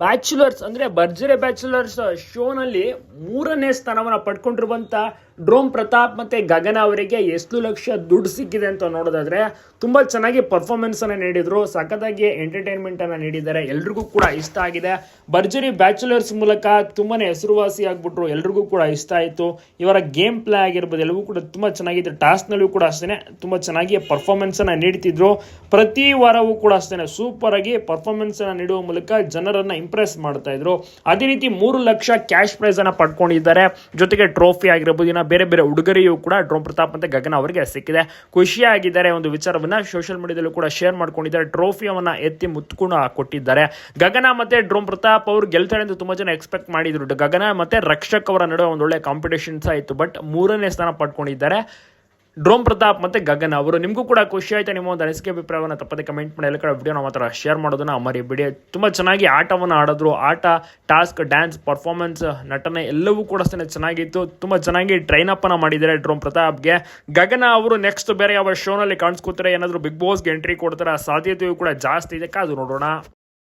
Bachelors ಅಂದ್ರೆ ಭರ್ಜರಿ bachelors ಶೋನಲ್ಲಿ ಮೂರನೇ ಸ್ಥಾನವನ್ನ ಪಡ್ಕೊಂಡಿರುವಂಥ ಡ್ರೋಮ್ ಪ್ರತಾಪ್ ಮತ್ತೆ ಗಗನ ಅವರಿಗೆ ಎಷ್ಟು ಲಕ್ಷ ದುಡ್ಡು ಸಿಕ್ಕಿದೆ ಅಂತ ನೋಡೋದಾದ್ರೆ ತುಂಬಾ ಚೆನ್ನಾಗಿ ಪರ್ಫಾರ್ಮೆನ್ಸನ್ನು ನೀಡಿದರು. ಸಖತ್ತಾಗಿ ಎಂಟರ್ಟೈನ್ಮೆಂಟ್ ಅನ್ನ ನೀಡಿದ್ದಾರೆ. ಎಲ್ರಿಗೂ ಕೂಡ ಇಷ್ಟ ಆಗಿದೆ. ಭರ್ಜರಿ ಬ್ಯಾಚುಲರ್ಸ್ ಮೂಲಕ ತುಂಬಾನೇ ಹೆಸರುವಾಸಿ ಆಗಿಬಿಟ್ರು. ಎಲ್ರಿಗೂ ಕೂಡ ಇಷ್ಟ ಆಯ್ತು. ಇವರ ಗೇಮ್ ಪ್ಲೇ ಆಗಿರ್ಬೋದು ಎಲ್ಲವೂ ಕೂಡ ತುಂಬಾ ಚೆನ್ನಾಗಿದೆ. ಟಾಸ್ಕ್ನಲ್ಲೂ ಕೂಡ ಅಷ್ಟೇ ತುಂಬಾ ಚೆನ್ನಾಗಿ ಪರ್ಫಾರ್ಮೆನ್ಸನ್ನು ನೀಡ್ತಿದ್ರು. ಪ್ರತಿ ವಾರವೂ ಕೂಡ ಅಷ್ಟೇ ಸೂಪರ್ ಆಗಿ ಪರ್ಫಾರ್ಮೆನ್ಸ್ ಅನ್ನ ನೀಡುವ ಮೂಲಕ ಜನರನ್ನ ಇಂಪ್ರೆಸ್ ಮಾಡ್ತಾ ಇದ್ರು. ಅದೇ ರೀತಿ ಮೂರು ಲಕ್ಷ ಕ್ಯಾಶ್ ಪ್ರೈಸ್ ಅನ್ನ ಪಡ್ಕೊಂಡಿದ್ದಾರೆ. ಜೊತೆಗೆ ಟ್ರೋಫಿ ಆಗಿರ್ಬೋದು, ಇನ್ನ ಬೇರೆ ಬೇರೆ ಉಡುಗೊರೆಯೂ ಕೂಡ ಡ್ರೋಮ್ ಪ್ರತಾಪ್ ಮತ್ತೆ ಗಗನ ಅವರಿಗೆ ಸಿಕ್ಕಿದೆ. ಖುಷಿಯಾಗಿದ್ದಾರೆ ಒಂದು ವಿಚಾರವನ್ನ ಸೋಷಿಯಲ್ ಮೀಡಿಯಾದಲ್ಲೂ ಕೂಡ ಶೇರ್ ಮಾಡ್ಕೊಂಡಿದ್ದಾರೆ. ಟ್ರೋಫಿಯವನ್ನ ಎತ್ತಿ ಮುತ್ಕೊಂಡು ಕೊಟ್ಟಿದ್ದಾರೆ ಗಗನ ಮತ್ತೆ ಡ್ರೋಮ್ ಪ್ರತಾಪ್ ಅವರು ಗೆಲ್ತಾರೆ ಅಂತ ತುಂಬಾ ಜನ ಎಕ್ಸ್ಪೆಕ್ಟ್ ಮಾಡಿದ್ರು. ಗಗನ ಮತ್ತೆ ರಕ್ಷಕ್ ಅವರ ನಡುವೆ ಒಂದು ಒಳ್ಳೆ ಕಾಂಪಿಟೇಷನ್ಸ್ ಇತ್ತು. ಬಟ್ ಮೂರನೇ ಸ್ಥಾನ ಪಡ್ಕೊಂಡಿದ್ದಾರೆ. ಡ್ರೋಮ್ ಪ್ರತಾಪ್ ಮತ್ತೆ ಗಗನ್ ಅವರು. ನಿಮಗೂ ಕೂಡ ಖುಷಿ ಆಯ್ತಾ ನಿಮ್ಮ ಒಂದು ಅನಿಸಿಕೆ ಅಭಿಪ್ರಾಯವನ್ನು ತಪ್ಪದೆ ಕಮೆಂಟ್ ಮಾಡಿ. ಎಲ್ಲ ಕಡೆ ವಿಡಿಯೋನ ಮಾತ್ರ ಶೇರ್ ಮಾಡೋದನ್ನ ಮರಿಬೇಡಿ. ತುಂಬ ಚೆನ್ನಾಗಿ ಆಟವನ್ನು ಆಡಿದ್ರು. ಆಟ ಟಾಸ್ಕ್ ಡ್ಯಾನ್ಸ್ ಪರ್ಫಾರ್ಮೆನ್ಸ್ ನಟನೆ ಎಲ್ಲವೂ ಕೂಡ ಅಷ್ಟೇ ಚೆನ್ನಾಗಿತ್ತು. ತುಂಬ ಚೆನ್ನಾಗಿ ಟ್ರೈನ್ ಮಾಡಿದ್ದಾರೆ ಡ್ರೋಮ್ ಪ್ರತಾಪ್ಗೆ. ಗಗನ ಅವರು ನೆಕ್ಸ್ಟ್ ಬೇರೆ ಯಾವ ಶೋನಲ್ಲಿ ಕಾಣಿಸ್ಕೋತಾರೆ, ಏನಾದರೂ ಬಿಗ್ ಬಾಸ್ಗೆ ಎಂಟ್ರಿ ಕೊಡ್ತಾರೆ ಸಾಧ್ಯತೆಯೂ ಕೂಡ ಜಾಸ್ತಿ ಇದೆ. ಕಾದು ನೋಡೋಣ.